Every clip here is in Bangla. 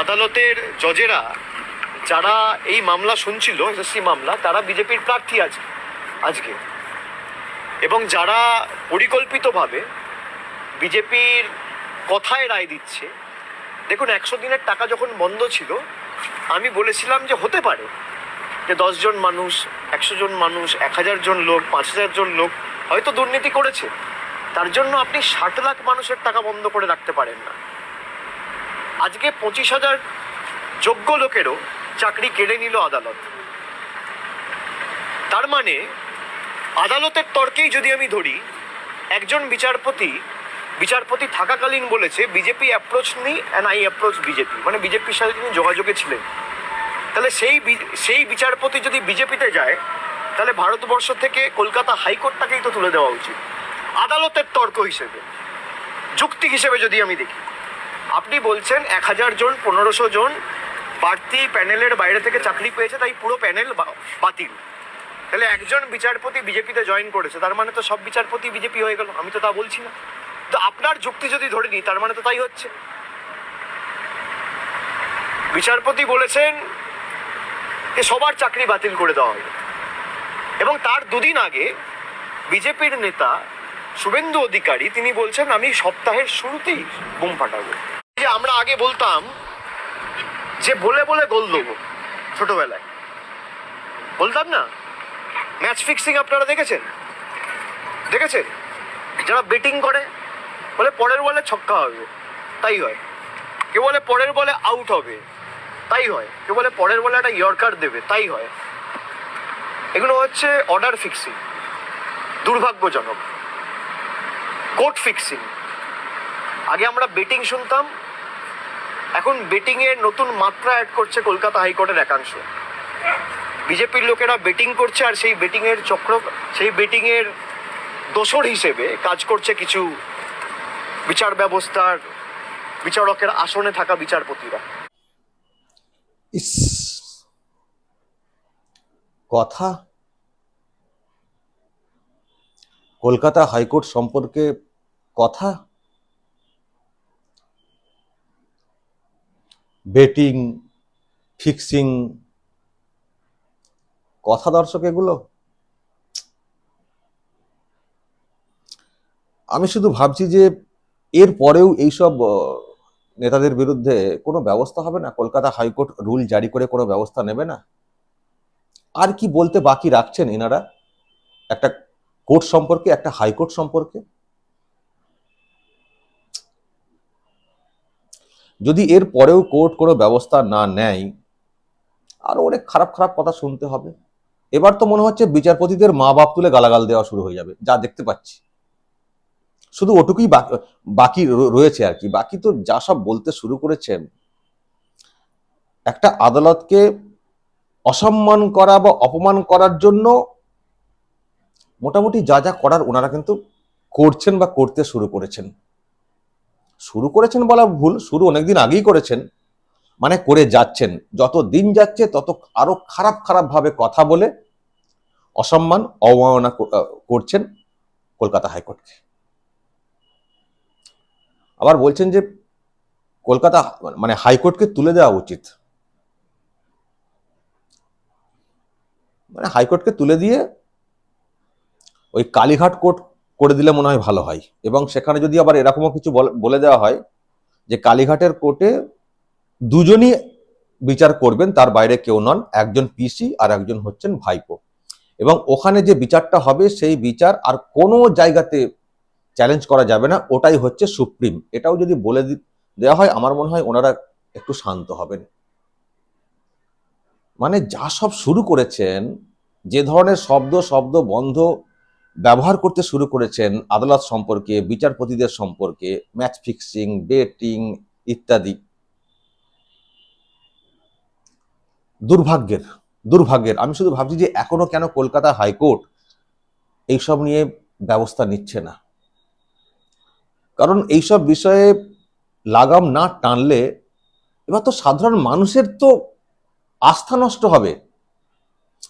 আদালতের জজেরা যারা এই মামলা শুনছিল, এসএসসি মামলা, তারা বিজেপির প্রার্থী আছে আজকে। এবং যারা পরিকল্পিতভাবে বিজেপির কথায় রায় দিচ্ছে, দেখুন, একশো দিনের টাকা যখন বন্ধ ছিল, আমি বলেছিলাম যে হতে পারে যে দশজন মানুষ, একশো জন মানুষ, এক হাজার জন লোক, পাঁচ হাজার জন লোক হয়তো দুর্নীতি করেছে। তার জন্য আপনি ষাট লাখ মানুষের টাকা বন্ধ করে রাখতে পারেন না। আজকে পঁচিশ হাজার যোগ্য লোকেরও চাকরি কেড়ে নিল আদালত। তার মানে আদালতের তর্কেই যদি আমি ধরি, একজন বিচারপতি বিচারপতি থাকাকালীন বলেছে, বিজেপি অ্যাপ্রোচ নি অ্যান্ড আই অ্যাপ্রোচ বিজেপি। মানে বিজেপির সাথে তিনি যোগাযোগে ছিলেন। তাহলে সেই সেই বিচারপতি যদি বিজেপিতে যায়, তাহলে ভারতবর্ষ থেকে কলকাতা হাইকোর্টটাকেই তো তুলে দেওয়া উচিত। আদালতের তর্ক হিসেবে, যুক্তি হিসেবে যদি আমি দেখি। আপনি বলছেন এক হাজার জন, পনেরোশো জন বাড়তি প্যানেলের বাইরে থেকে চাকরি পেয়েছে, তাই পুরো প্যানেল বাতিল। তাহলে একজন বিচারপতি বিজেপিতে জয়েন করেছে, তার মানে তো সব বিচারপতি বিজেপি হয়ে গেল, আমি তো তা বলছি না। তো আপনার যুক্তি যদি ধরে নিই, তার মানে তো তাই হচ্ছে। বিচারপতি বলেছেন যে সবার চাকরি বাতিল করে দেওয়া হবে। এবং তার দুদিন আগে বিজেপির নেতা শুভেন্দু অধিকারী, তিনি বলছেন, আমি সপ্তাহের শুরুতেই বোম ফাটাবো। আমরা আগে বলতাম যে বলে বলে গোল দেবো ছোটবেলায়। বলতাম না? ম্যাচ ফিক্সিং আপনারা দেখেছেন? দেখেছেন? যারা বেটিং করে, বলে পরের বলে ছক্কা হবে, তাই হয়। কেউ বলে পরের বলে আউট হবে, তাই হয়। কেউ বলে পরের বলে একটা ইয়র্কার দেবে, তাই হয়। এগুলো হচ্ছে অর্ডার ফিক্সিং দুর্ভাগ্যজনক। কোর্ট ফিক্সিং আগে আমরা বেটিং শুনতাম এখন বেটিং এর নতুন মাত্রা অ্যাড করছে কলকাতা হাইকোর্টের একাংশ। বিজেপির লোকেরা বেটিং করছে আর সেই বেটিং এর চক্র, সেই বেটিং এর দোসর হিসেবে কাজ করছে কিছু বিচার ব্যবস্থার, বিচারকের আসনে থাকা বিচারপতিরা। ইস। কথা? কলকাতা হাইকোর্ট সম্পর্কে কথা? বেটিং, ফিক্সিং, কথা দর্শক এগুলো? আমি শুধু ভাবছি যে এর পরেও এইসব নেতাদের বিরুদ্ধে কোনো ব্যবস্থা হবে না? কলকাতা হাইকোর্ট রুল জারি করে কোনো ব্যবস্থা নেবে না? আর কি বলতে বাকি রাখছেন এনারা? একটা কোর্ট সম্পর্কে, একটা হাইকোর্ট সম্পর্কে? যদি এর পরেও কোর্ট কোনো ব্যবস্থা না নেয়, আরও অনেক খারাপ খারাপ কথা শুনতে হবে। এবার তো মনে হচ্ছে বিচারপতিদের মা বাপ তুলে গালাগাল দেওয়া শুরু হয়ে যাবে, যা দেখতে পাচ্ছি। শুধু ওটুকুই বাকি রয়েছে আর কি। বাকি তো যা সব বলতে শুরু করেছেন, একটা আদালতকে অসম্মান করা বা অপমান করার জন্য মোটামুটি যা যা করার ওনারা কিন্তু করছেন বা করতে শুরু করেছেন। শুরু করেছেন বলা ভুল, শুরু অনেকদিন আগেই করেছেন মানে করে যাচ্ছেন। যত দিন যাচ্ছে, তত আরও খারাপ খারাপ ভাবে কথা বলে অসম্মান, অবমাননা করছেন কলকাতা হাইকোর্টকে। আবার বলছেন যে কলকাতা মানে হাইকোর্টকে তুলে দেওয়া উচিত। মানে হাইকোর্টকে তুলে দিয়ে ওই কালীঘাট কোর্ট করে দিলে মনে হয় ভালো হয়। এবং সেখানে যদি আবার এরকমও কিছু বল- দেওয়া হয় যে কালীঘাটের কোর্টে দুজনই বিচার করবেন, তার বাইরে কেউ নন, একজন পিসি আর একজন হচ্ছেন ভাইপো। এবং ওখানে যে বিচারটা হবে, সেই বিচার আর কোনো জায়গাতে চ্যালেঞ্জ করা যাবে না, ওটাই হচ্ছে সুপ্রিম। এটাও যদি বলে দেওয়া হয়, আমার মনে হয় ওনারা একটু শান্ত হবেন। মানে যা সব শুরু করেছেন, যে ধরনের শব্দ শব্দ বন্ধ ব্যবহার করতে শুরু করেছেন আদালত সম্পর্কে, বিচারপতিদের সম্পর্কে ম্যাচ ফিক্সিং বেটিং ইত্যাদি। দুর্ভাগ্যের দুর্ভাগ্যের। আমি শুধু ভাবছি যে এখনও কেন কলকাতা হাইকোর্ট এইসব নিয়ে ব্যবস্থা নিচ্ছে না। কারণ এইসব বিষয়ে লাগাম না টানলে এবার তো সাধারণ মানুষের তো আস্থা নষ্ট হবে।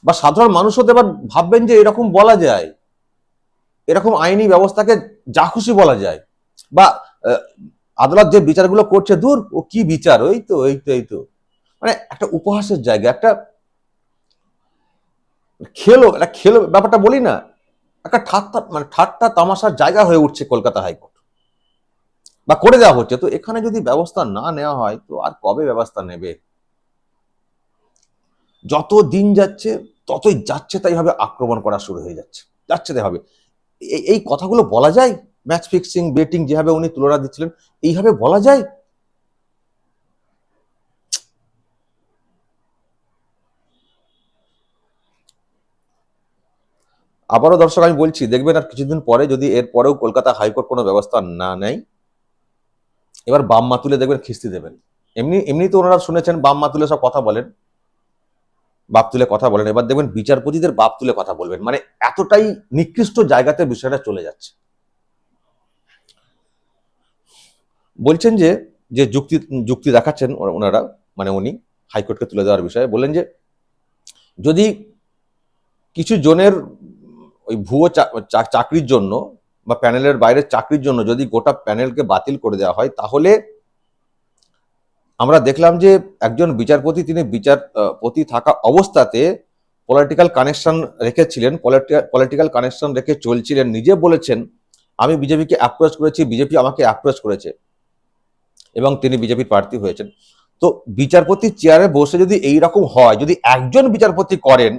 বা সাধারণ মানুষও তো এবার ভাববেন যে এরকম বলা যায়। এরকম আইনি ব্যবস্থাকে যা খুশি বলা যায়। বা আদালত যে বিচারগুলো করছে দূর ও কি বিচার? ওই তো, এই তো এই তো। মানে একটা উপহাসের জায়গা, একটা খেলো একটা খেলো ব্যাপারটা বলি না, একটা ঠাট্টা মানে ঠাট্টা তামাশার জায়গা হয়ে উঠছে কলকাতা হাইকোর্ট। বা করে দেওয়া হচ্ছে, তো এখানে যদি ব্যবস্থা না নেওয়া হয়, তো আর কবে ব্যবস্থা নেবে? যত দিন যাচ্ছে, ততই যাচ্ছে, তাই ভাবে আক্রমণ করা শুরু হয়ে যাচ্ছে। যাচ্ছে তাই হবে এই- কথাগুলো বলা যায়? ম্যাচ ফিক্সিং বেটিং যেভাবে উনি তুলনা দিচ্ছিলেন, এইভাবে বলা যায়? আবারও দর্শক, আমি বলছি, দেখবেন আর কিছুদিন পরে যদি এর পরেও কলকাতা হাইকোর্ট কোনো ব্যবস্থা না নেয়, এবার বাম মাতুলে দেখবেন খিস্তি দেবেন। এমনি এমনি তো ওনারা শুনেছেন, বাম মাতুলে সব কথা বলেন। বাপ তুলে কথা বলেন। এবার দেখবেন বিচারপতিদের বাপ তুলে কথা বলবেন। মানে এতটাই নিকৃষ্ট জায়গাতে বিষয়টা চলে যাচ্ছে। বলছেন যে যে যুক্তি যুক্তি দেখাচ্ছেন ওনারা মানে উনি হাইকোর্টকে তুলে দেওয়ার বিষয়ে, বললেন যে, যদি কিছু জনের ওই ভুয়ো চাকরির জন্য বা প্যানেলের বাইরে চাকরির জন্য যদি গোটা প্যানেলকে বাতিল করে দেওয়া হয়, তাহলে আমরা দেখলাম যে একজন বিচারপতি, তিনি বিচারপতি থাকা অবস্থাতে পলিটিক্যাল কানেকশন রেখেছিলেন পলিটিক্যাল কানেকশন রেখে চলছিলেন, নিজে বলেছেন, আমি বিজেপিকে অ্যাপ্রোচ করেছি, বিজেপি আমাকে অ্যাপ্রোচ করেছে। এবং তিনি বিজেপির প্রার্থী হয়েছেন। তো বিচারপতি চেয়ারে বসে যদি এই রকম হয়, যদি একজন বিচারপতি করেন,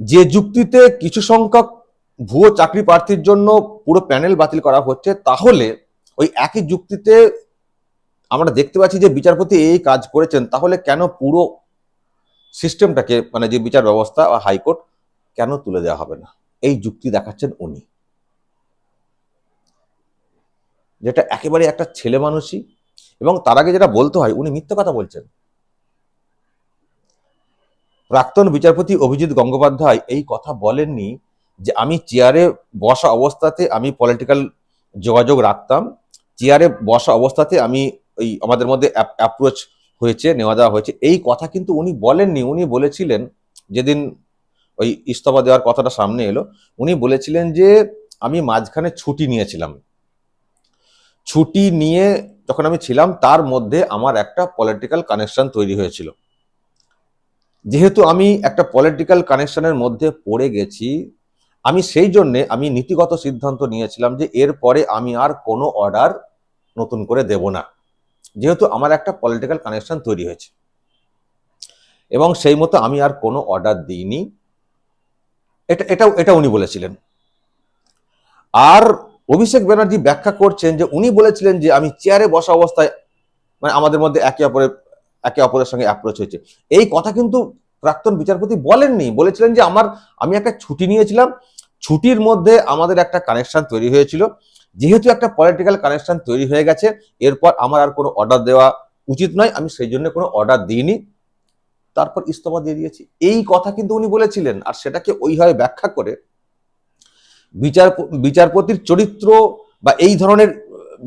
যে যুক্তিতে কিছু সংখ্যক ভুয়ো চাকরি প্রার্থীর জন্য পুরো প্যানেল বাতিল করা হচ্ছে, তাহলে ওই একই যুক্তিতে আমরা দেখতে পাচ্ছি যে বিচারপতি এই কাজ করেছেন, তাহলে কেন পুরো সিস্টেমটাকে মানে যে বিচার ব্যবস্থা বা হাইকোর্ট, কেন তুলে দেওয়া হবে না? এই যুক্তি দেখাচ্ছেন উনি। যেটা একেবারে একটা ছেলে মানুষই, এবং তার আগে যেটা বলতে হয়, উনি মিথ্যে কথা বলছেন। প্রাক্তন বিচারপতি অভিজিৎ গঙ্গোপাধ্যায় এই কথা বলেননি যে আমি চেয়ারে বসা অবস্থাতে আমি পলিটিক্যাল যোগাযোগ রাখতাম, চেয়ারে বসা অবস্থাতে আমি ওই আমাদের মধ্যে অ্যাপ্রোচ হয়েছে, নেওয়া দেওয়া হয়েছে। এই কথা কিন্তু উনি বলেননি। উনি বলেছিলেন, যেদিন ওই ইস্তফা দেওয়ার কথাটা সামনে এলো, উনি বলেছিলেন যে, আমি মাঝখানে ছুটি নিয়েছিলাম। ছুটি নিয়ে যখন আমি ছিলাম, তার মধ্যে আমার একটা পলিটিক্যাল কানেকশন তৈরি হয়েছিল। যেহেতু আমি একটা পলিটিক্যাল কানেকশনের মধ্যে পড়ে গেছি, আমি সেই জন্যে আমি নীতিগত সিদ্ধান্ত নিয়েছিলাম যে, এরপরে আমি আর কোনো অর্ডার নতুন করে দেব না। যেহেতু আমার একটা পলিটিক্যাল কানেকশন তৈরি হয়েছে। এবং সেই মতো আমি আর কোনো অর্ডার দিইনি। এটা, এটাও, এটা উনি বলেছিলেন। আর অভিষেক ব্যানার্জি ব্যাখ্যা করছেন যে উনি বলেছিলেন যে আমি চেয়ারে বসা অবস্থায় মানে আমাদের মধ্যে একে অপরের একে অপরের সঙ্গে অ্যাপ্রোচ হয়েছে। এই কথা কিন্তু প্রাক্তন বিচারপতি বলেননি। বলেছিলেন যে আমার, আমি একটা ছুটি নিয়েছিলাম। ছুটির মধ্যে আমাদের একটা কানেকশন তৈরি হয়েছিল। যেহেতু একটা পলিটিক্যাল কানেকশন তৈরি হয়ে গেছে, এরপর আমার আর কোনো অর্ডার দেওয়া উচিত নয়, আমি সেই জন্য কোনো অর্ডার দিইনি। তারপর ইস্তফা দিয়ে দিয়েছি। এই কথা কিন্তু উনি বলেছিলেন, আর সেটাকে ওইভাবে ব্যাখ্যা করে বিচার বিচারপতির চরিত্র বা এই ধরনের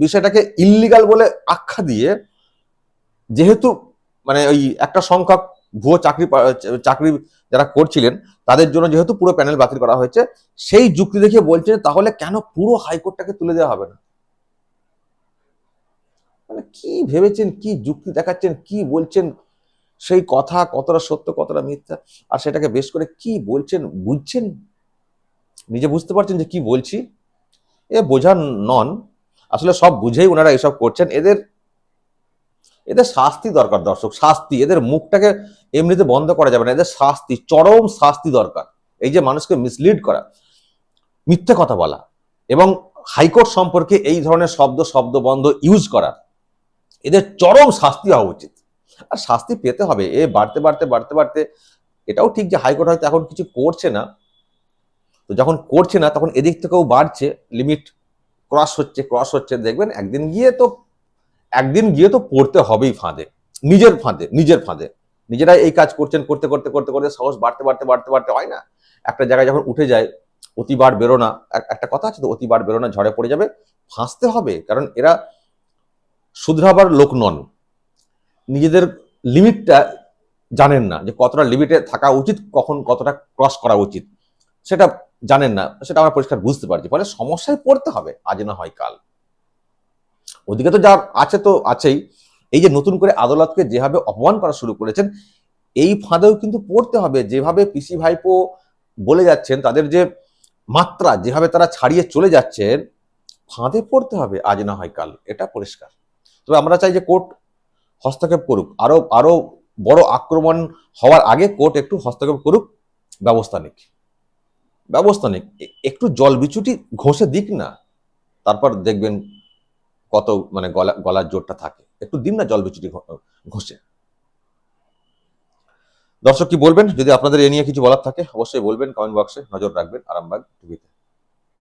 বিষয়টাকে ইল্লিগাল বলে আখ্যা দিয়ে, যেহেতু মানে ওই একটা সংখ্যক ভুয়ো চাকরি চাকরি যারা করছিলেন, তাদের জন্য যেহেতু পুরো প্যানেল বাতিল করা হয়েছে, সেই যুক্তি দেখিয়ে বলছে তাহলে কেন পুরো হাইকোর্টটাকে তুলে দেওয়া হবে না? মানে কি ভেবেছেন, কি যুক্তি দেখাচ্ছেন, কি বলছেন? সেই কথা কতটা সত্য, কতটা মিথ্যা? আর সেটাকে বেশ করে কি বলছেন, বুঝছেন? নিজে বুঝতে পারছেন যে কি বলছি? এ বোঝান নন। আসলে সব বুঝেই ওনারা এসব করছেন। এদের এদের শাস্তি দরকার দর্শক, শাস্তি। এদের মুখটাকে এমনিতে বন্ধ করা যাবে না। এদের শাস্তি, চরম শাস্তি দরকার। এই যে মানুষকে মিসলিড করা, মিথ্যে কথা বলা এবং হাইকোর্ট সম্পর্কে এই ধরনের শব্দ শব্দ বন্ধ ইউজ করা, এদের চরম শাস্তি হওয়া উচিত। আর শাস্তি পেতে হবে। এ বাড়তে বাড়তে বাড়তে বাড়তে এটাও ঠিক যে হাইকোর্ট হয়তো এখন কিছু করছে না। তো যখন করছে না, তখন এদিক থেকেও বাড়ছে লিমিট ক্রস হচ্ছে ক্রস হচ্ছে। দেখবেন একদিন গিয়ে তো একদিন গিয়ে তো পড়তে হবেই ফাঁদে, নিজের ফাঁদে নিজের ফাঁদে। নিজেরাই এই কাজ করছেন, করতে করতে করতে করতে সাহস বাড়তে বাড়তে বাড়তে বাড়তে হয় না। একটা জায়গায় যখন উঠে যায়, অতিবার বেরোনা এক- একটা কথা আছে তো, অতিবার বেরোনা ঝড়ে পড়ে যাবে, ফাঁসতে হবে। কারণ এরা শুধরাবার লোক নন। নিজেদের লিমিটটা জানেন না যে কতটা লিমিটে থাকা উচিত, কখন কতটা ক্রস করা উচিত। সেটা জানেন না, সেটা আমরা পরিষ্কার বুঝতে পারছি। ফলে সমস্যায় পড়তে হবে, আজ না হয় কাল। ওদিকে তো যা আছে তো আছেই। এই যে নতুন করে আদালতকে যেভাবে অপমান করা শুরু করেছেন, এই ফাঁদেও কিন্তু পড়তে হবে। যেভাবে পিসি ভাইপো বলে যাচ্ছেন, তাদের যে মাত্রা, যেভাবে তারা ছাড়িয়ে চলে যাচ্ছেন, ফাঁদে পড়তে হবে আজ না হয় কাল। এটা পরিষ্কার। তবে আমরা চাই যে কোর্ট হস্তক্ষেপ করুক। আরও আরও বড় আক্রমণ হওয়ার আগে কোর্ট একটু হস্তক্ষেপ করুক। ব্যবস্থা নিক। ব্যবস্থা নিক। একটু জল বিচুটি ঘষে দিক না। তারপর দেখবেন কত মানে গলা, গলার জোরটা থাকে। একটু দিন না জল বিচুটি ঘষে। দর্শক কি বলবেন? যদি আপনাদের এ নিয়ে কিছু বলার থাকে, অবশ্যই বলবেন কমেন্ট বক্সে নজর রাখবেন, আরামবাগ টিভিতে